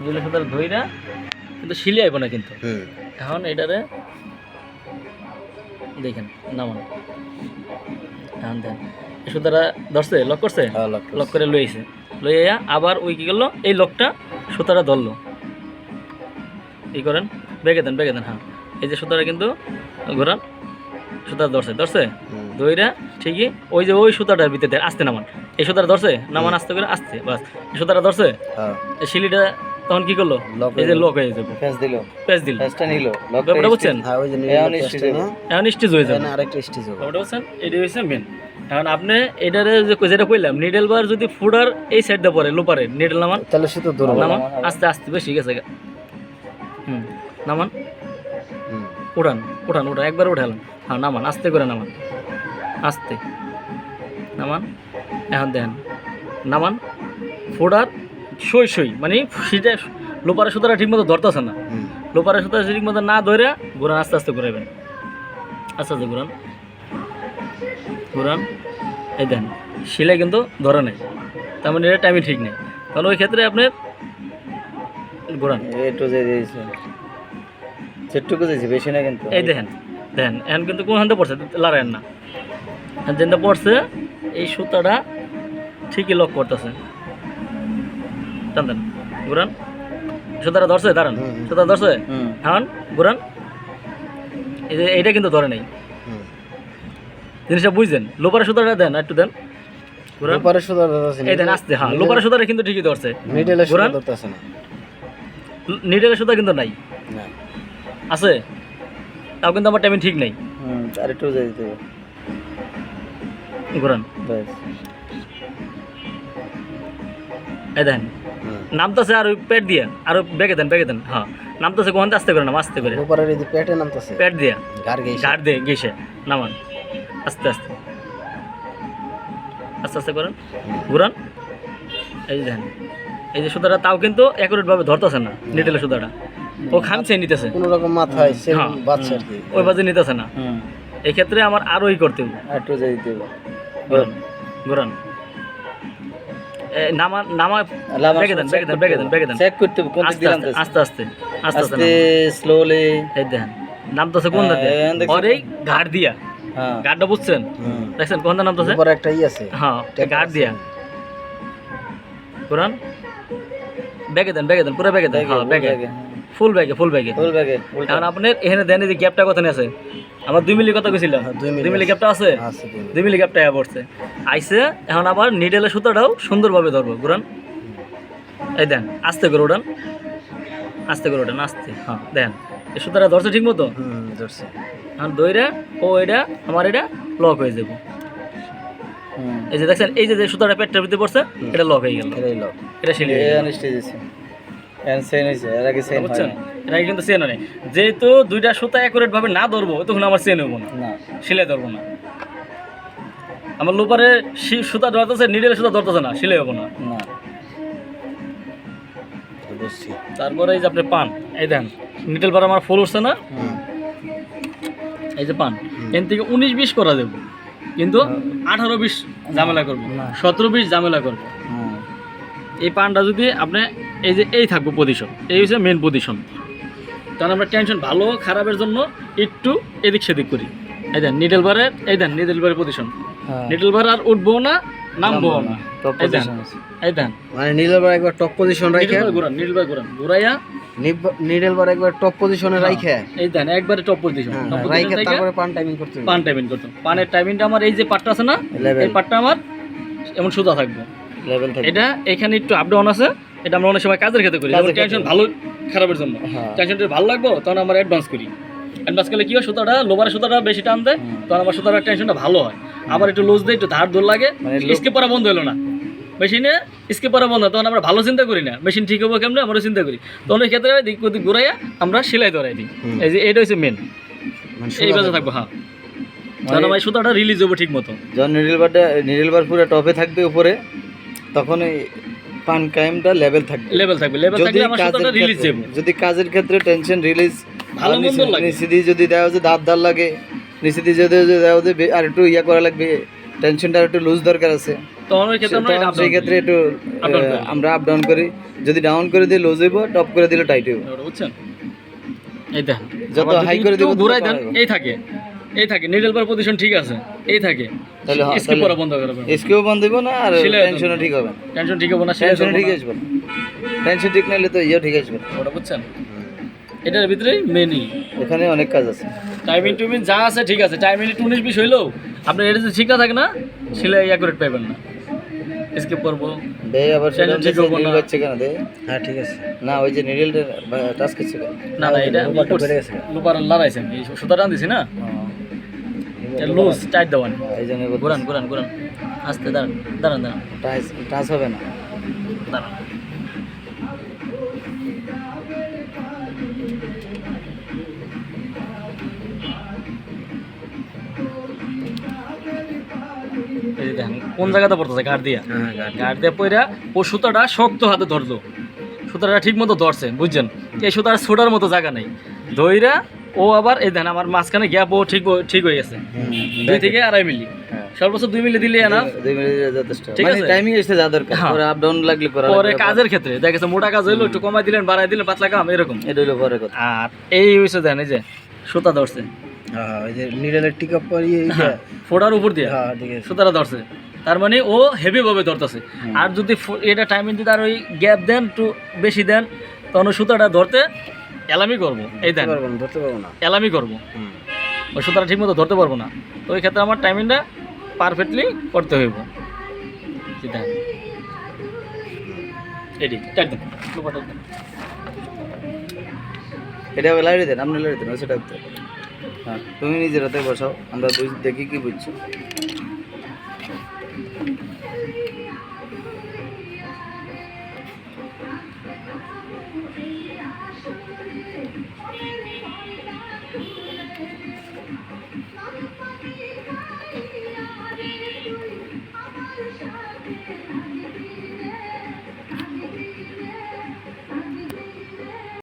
নিডেলের সুতাটা ধইরা কিন্তু শিলে আইব না কিন্তু। এখন এটারে দেখেন নামান। এখন দেন। এই ধরছে লক করছে? হ্যাঁ লক লক করে লইছে। লইয়া আবার ওই কি করল? এই লকটা সুতাটা ধরলো। এই করেন বেগে দেন বেগে দেন হ্যাঁ। এই যে সুতাটা কিন্তু ঘোরান সুতা ধরছে ধরছে? দইরা ঠিকই ওই যে ওই সুতাটার ভিতরে আস্তে নামান। এই সুতাটা ধরছে? নামান আসতে করে আস্তে বাস। এই সুতাটা ধরছে? হ্যাঁ। এই শিলিটা তখন কি করল? লক এই যে লক হয়ে যাবে। ফেস দিল। পেঁচ দিল। ফেসটা নিল। লক ব্যাপারটা বুঝছেন? হ্যাঁ ওই যে এখন স্টিচ হয়ে যাবে। আরেকটা স্টিচ হবে ব্যাপারটা বুঝছেন? এটা হচ্ছে মেন এখন আপনি এটারে যে যেটা কইলাম নিডেল বার যদি ফুডার এই সাইড দিয়ে পড়ে লোপারে নিডেল নামান। তাহলে সে তো ধরবো নামান আস্তে আস্তে বেশি গেছে গা। হুম নামান। হুম। উঠান উঠান উঠান একবার উঠালাম হ্যাঁ নামান আস্তে করে নামান। আস্তে। নামান এখন দেন নামান ফোড়ার সই সই মানে সেটা লোপারের সুতাটা ঠিক মতো ধরতেছে না। সুতা ঠিক মতো না ধরে ঘুরান আস্তে আস্তে ঘুরাবেন আস্তে আস্তে ঘুরান। ঘুরান। এই দেন শিলে কিন্তু ধরে নেই। তার মানে এটা টাইমই ঠিক নেই। তাহলে ওই ক্ষেত্রে আপনার ঘুরান। একটু যে দিয়েছে। যেটুকু দিয়েছে বেশি না কিন্তু। এই দেখেন দেখেন এখন কিন্তু কোন হাতে পড়ছে লড়াইয়ের না। যেটা পড়ছে এই সুতাটা ঠিকই লক করতেছে। টান দেন ঘুরান সুতাটা ধরছে দাঁড়ান। হুম। ধরছে? এখন ঘুরান এইটা কিন্তু ধরে নেই। জিনিসটা বুঝছেন? লোপারের সুতাটা দেন একটু দেন। ঘুরান পরে এই দেন আস্তে হ্যাঁ কিন্তু ঠিকই ধরছে। মিডলে সুদা ধরতেছে না। কিন্তু নাই। আছে? তাও কিন্তু আমার টাইমিং ঠিক নেই। আর একটু দিতে ঘুরান এই নামতেছে আর ওই পেট দিয়ে আর বেগে দেন বেগে দেন হ্যাঁ। নামতেছে কোন আস্তে করে নাম আস্তে করে। উপরে এই পেটে নামতেছে? পেট দিয়ে। গেছে ঘাট দিয়ে গেছে নামান। আস্তে আস্তে। আস্তে আস্তে করেন। ঘুরান। এই যে দেখেন এই যে সুতাটা তাও কিন্তু অ্যাকুরেট ভাবে ধরতেছে না নিটেলের সুতাটা। ও খামছে নিতেছে। কোনো রকম মাথায় সে হ্যাঁ, বাচ্চা আর কি। ওই বাজে নিতেছে না। এই ক্ষেত্রে আমার আরোই করতে হবে। আর একটু যে দিতে হবে। ঘুরান। নামা নামা বেগে দেন বেগে দেন বেগে দেন বেগে দেন চেক করতে কোন দিক আস্তে আস্তে আস্তে আস্তে স্লোলি এই দেখেন নামতেছে কোন হ্যাঁ, দাঁতে। ওর এই ঘাট দিয়া। হ্যাঁ। ঘাটটা বুঝছেন? দেখছেন কোন নাম তো উপরে একটা ই আছে। হ্যাঁ ঘাট দিয়া। কোরআন? ব্যাগে দেন ব্যাগে দেন পুরো ব্যাগে দেন। হ্যাঁ ব্যাগে ফুল ব্যাগে ফুল ব্যাগে ফুল ব্যাগে এখন আপনার এখানে দেন যে গ্যাপটা কত আছে? আমার দুই মিলি কথা কইছিলাম? হ্যাঁ, দুই মিলি। গ্যাপটা আছে। আছে? দুই মিলি। গ্যাপটা আয়া পড়ছে। আইসে এখন আবার নিডেলের সুতাটাও সুন্দরভাবে ধরবো। কোরআন এই দেন আস্তে করে উঠান। আস্তে করে উঠান আস্তে। হ্যাঁ দেন। এই সুতাটা ধরছে ঠিক মতো? হুম ধরছে। আর দইরা ও এটা আমার এটা লক হয়ে যাব। এই যে দেখছেন এই যে সুতাটা পেটটার ভিতরে পড়ছে এটা লক হয়ে গেল। এটাই লোক এটা শিলে সেন এর আগে সেন হয় যেহেতু দুইটা সুতা অ্যাকুরেট ভাবে না ধরবো তখন আমার চেন হব না। শিলে ধরবো না। আমার লোপারে শি- সুতা ধরতেছে নিডেলে সুতা ধরতেছে না শিলে হব না। না। তারপরে এই যে আপনি পান এই দেন নিডেল বার আমার ফুল উঠছে না। এই যে পান এন থেকে উনিশ বিশ করা দেবো কিন্তু আঠারো বিশ ঝামেলা করব না। সতেরো বিশ ঝামেলা করব। এই পানটা যদি আপনি এই যে এই থাকব পজিশন এই হচ্ছে মেন পজিশন কারণ আমরা টেনশন ভালো খারাপের জন্য একটু এদিক সেদিক করি। এই দেন নিডেল বারের এই দেন নিডেল বারের পজিশন নিডেল বার আর উঠবো না নামবো না। টপ এই দেন পজিশন এই দেন। মানে নীলের বার একবার টপ পজিশন রাখে নিডেল ঘুরান নিডেল বার ঘুরান। ঘুরাইয়া নিডেল বার একবার টপ পজিশনে রাখে এই দেন একবারে টপ পজিশন রাখে তারপরে পান টাইমিং করতে পান টাইমিং করতাম পানের টাইমিংটা আমার এই যে পাটটা আছে না এই পাটটা আমার এমন সোজা থাকবে। লেভেল থাকে এটা এখানে একটু আপ ডাউন আছে। এটা আমরা অনেক সময় কাজের ক্ষেত্রে করি। টেনশন। ভালো খারাপের জন্য। হ্যাঁ। টেনশনটা ভালো লাগবো তখন আমরা অ্যাডভান্স করি। অ্যাডভান্স করলে কি হয়? সুতাটা লোবারের সুতাটা বেশি টান দেয় তখন আমার সুতাটা টেনশনটা ভালো হয়। আবার একটু লুজ দেয় একটু ধার লাগে মানে স্কেপ করা বন্ধ হলো না। মেশিনে স্কেপ করা বন্ধ তখন আমরা ভালো চিন্তা করি না। মেশিন ঠিক হব কেমনে? আমরা চিন্তা করি। তখন এই ক্ষেত্রে দিক ওদিক ঘুরাইয়া আমরা সেলাই ধরাই দিই। এই যে এটা হচ্ছে মেন মানে এই বাজে থাকব হ্যাঁ। তখন আমার সুতাটা রিলিজ হব ঠিক মতো যখন নিডল বারটা নিডল বার পুরো টপে থাকবে উপরে তখন এই পান কায়েমটা লেভেল থাকবে। লেভেল থাকবে লেভেল থাকলে আমার কাজের রিলিজ যাবে যদি কাজের ক্ষেত্রে টেনশন রিলিজ ভালো মন্দ লাগে। দিয়ে যদি দেওয়া যে দাঁত দাঁত লাগে। দিয়ে যদি যদি দেওয়া যে বে- আর একটু ইয়া করা লাগবে। টেনশনটা একটু লুজ দরকার আছে। সেই ক্ষেত্রে। একটু। আমরা আপ ডাউন করি। যদি ডাউন করে দিয়ে লুজ হইব টপ করে দিলে টাইট হইব। বুঝছেন এই দেন যত যদি করে দিব ঘুরাই দেন এই থাকে। এই থাকে নিডল পজিশন ঠিক আছে এই থাকে। তাহলে স্কিপ করা বন্ধ করবে এসকেও বন্ধ হইব না আর টেনশনও ঠিক হবে টেনশন ঠিক হবে না টেনশন ঠিক আসবে টেনশন ঠিক তো ইয়েও ঠিক আসবে ওটা বুঝছেন? এটার ভিতরে মেনই এখানে অনেক কাজ আছে। টাইমিং টুমিং যা আছে ঠিক আছে টাইমিং একটু উনিশ বিশ হইলেও আপনার এটা যদি ঠিক না থাকে না অ্যাকুরেট পাইবেন না। স্কিপ করব। দে আবার সেটা ঠিক হব না। কেন হ্যাঁ ঠিক আছে। না ওই যে নিডলটা টাচ করছে না না এটা লুপার লড়াইছেন। এই সুতা টান দিছি না লুজ টাইট এই জন্য ঘুরান ঘুরান ঘুরান আস্তে দাঁড়ান দাঁড়ান দাঁড়ান। টাচ টাচ হবে না। দাঁড়ান। এই দেখেন কোন জায়গাতে পড়তেছে গাড় দিয়া? হ্যাঁ গাড়ি গাড় দিয়ে। পইরা ও সুতাটা শক্ত হাতে ধরলো। সুতাটা ঠিক মতো ধরছে বুঝছেন? এই সুতার ছোটার মতো জায়গা নেই। ধইরা ও আবার এই দেন আমার মাঝখানে গ্যাপ ও ঠিক ঠিক হয়ে গেছে। দুই থেকে আড়াই মিলি হ্যাঁ। সর্বোচ্চ দুই মিলি দিলে না দুই মিনিট যথেষ্ট। ঠিক মানে আছে? টাইমিং এসে যা দরকার। হ্যাঁ। পরে আপ ডাউন লাগলে করা পরে কাজের ক্ষেত্রে। দেখা গেছে মোটা কাজ হইল একটু কমাই দিলেন বাড়াই দিলেন পাতলা কাম এরকম। এটা হলো পরে কথা। আর এই হয়েছে দেন এই যে সুতা ধরছে। হ্যাঁ ওই যে নিডলের ফোড়ার উপর দিয়ে হ্যাঁ ঠিক আছে। সুতারা ধরছে। তার মানে ও হেভি ভাবে ধরতেছে। আর যদি এটা টাইমিং যদি আর ওই গ্যাপ দেন একটু বেশি দেন তখন সুতাটা ধরতে এলামি করব। এই দেন। ধরতে পারব না ধরতে পারব না। এলামি করব। ওই সুতাটা ঠিক মতো ধরতে পারব না। তো ওই ক্ষেত্রে আমার টাইমিংটা পারফেক্টলি করতে হইব। টাইট দেন। এটা লাইট দেন আপনি লাইট দেন সেটা হ্যাঁ তুমি নিজের হাতে বসাও আমরা দেখি কি বুঝছ।